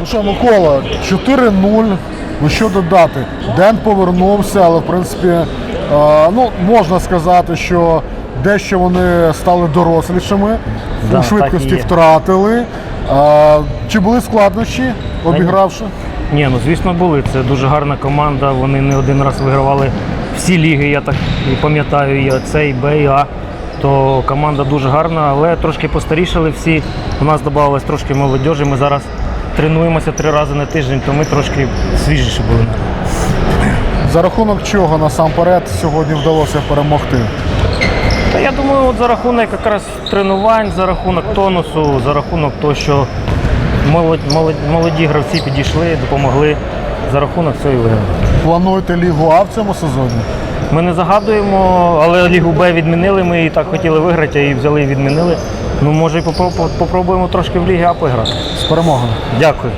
Ну що, Микола, 4-0. Ну що додати? Ден повернувся, але в принципі, е, ну, можна сказати, що дещо вони стали дорослішими, Да, у швидкості так втратили. Е, чи були складнощі, обігравши? Ні, ну звісно були. Це дуже гарна команда. Вони не один раз вигравали всі ліги, я так і пам'ятаю, і С, і Б, і А. То команда дуже гарна, але трошки постарішали всі. У нас додавалось трошки молодіжі. Ми зараз тренуємося три рази на тиждень, то ми трошки свіжіші були. За рахунок чого насамперед сьогодні вдалося перемогти? Та я думаю, от за рахунок якраз тренувань, за рахунок тонусу, за рахунок того, що молодь, молодь, молоді гравці підійшли, допомогли. За рахунок цього і виграли. Плануєте Лігу А в цьому сезоні? Ми не загадуємо, але Лігу Б відмінили. Ми і так хотіли виграти, а і взяли і відмінили. Ну, може, і попро- попробуємо трошки в Лігі А поіграти. З перемогою. Дякую.